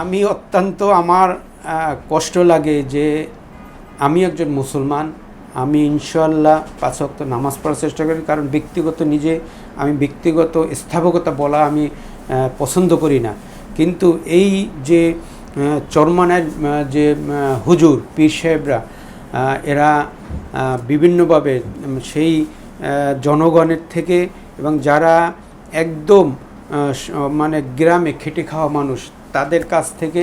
আমি অত্যন্ত আমার কষ্ট লাগে যে আমি একজন মুসলমান। আমি ইনশাল্লাহ পাঁচ ওয়াক্ত নামাজ পড়ার চেষ্টা করি, কারণ ব্যক্তিগত নিজে, আমি ব্যক্তিগত স্থাপকতা বলা আমি পছন্দ করি না। কিন্তু এই যে চরমানের যে হুজুর, পীর সাহেবরা এরা বিভিন্নভাবে সেই জনগণের থেকে এবং যারা একদম মানে গ্রামে খেটে খাওয়া মানুষ, তাদের কাছ থেকে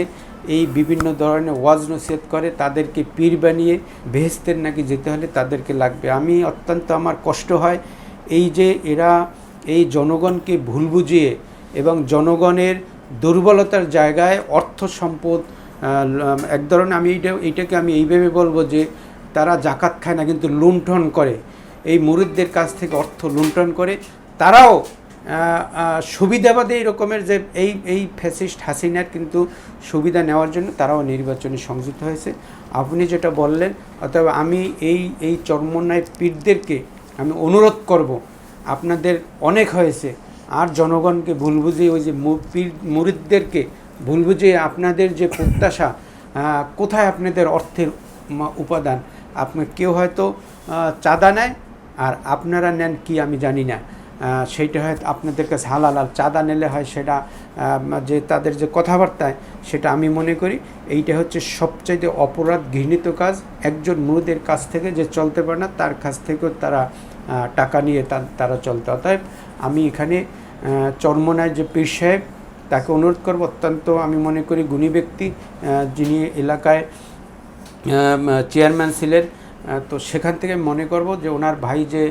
এই বিভিন্ন ধরনের ওয়াজ নসিহত করে, তাদেরকে পীর বানিয়ে বেহেস্তের নাকি যেতে হলে তাদেরকে লাগবে। আমি অত্যন্ত আমার কষ্ট হয় এই যে এরা এই জনগণকে ভুল বুঝিয়ে এবং জনগণের দুর্বলতার জায়গায় অর্থ সম্পদ এক ধরনের আমি এইটা, এইটাকে আমি এইভাবে বলব যে তারা জাকাত খায় না, কিন্তু লুণ্ঠন করে। এই মুরিদদের কাছ থেকে অর্থ লুণ্ঠন করে, তারাও সুবিধাবাদী এই রকমের যে এই এই ফ্যাসিস্ট হাসিনার কিন্তু সুবিধা নেওয়ার জন্য তারাও নির্বাচনে সংযুক্ত হয়েছে। আপনি যেটা বললেন অথবা আমি এই এই চর্মন্যায় পীরদেরকে আমি অনুরোধ করব, আপনাদের অনেক হয়েছে, আর জনগণকে ভুল বুঝিয়ে ওই যে পীর, মুরিদদেরকে ভুল বুঝিয়ে আপনাদের যে প্রত্যাশা কোথায় আপনাদের অর্থের উপাদান, আপনি কেউ হয়তো চাঁদা নেয়, আর আপনারা নেন কি আমি জানি না। সেইটা হয় আপনাদের কাছে হালাল, আর চাঁদা নিলে হয় সেটা যে তাদের যে কথাবার্তায়, সেটা আমি মনে করি, এইটা হচ্ছে সবচাইতে অপরাধ ঘৃণিত কাজ। একজন মুরুদের কাছ থেকে যে চলতে পারে না, তার কাছ থেকেও তারা টাকা নিয়ে তারা চলতে অতএব আমি এখানে চরমনায় যে পীর সাহেব, তাকে অনুরোধ করব, অত্যন্ত আমি মনে করি গুণী ব্যক্তি যিনি এলাকায় চেয়ারম্যান ছিলেন তো সেখান থেকে মনে করব যে ওনার ভাই যে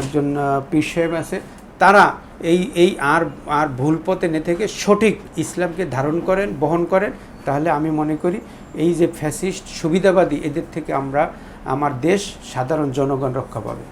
একজন পীর সাহেব আছে। তারা এই এই আর আর ভুল পথে নে থেকে সঠিক ইসলামকে ধারণ করেন, বহন করেন। তাহলে আমি মনে করি এই যে ফ্যাসিস্ট, সুবিধাবাদী, এদের থেকে আমরা, আমার দেশ সাধারণ জনগণ রক্ষা পাবে।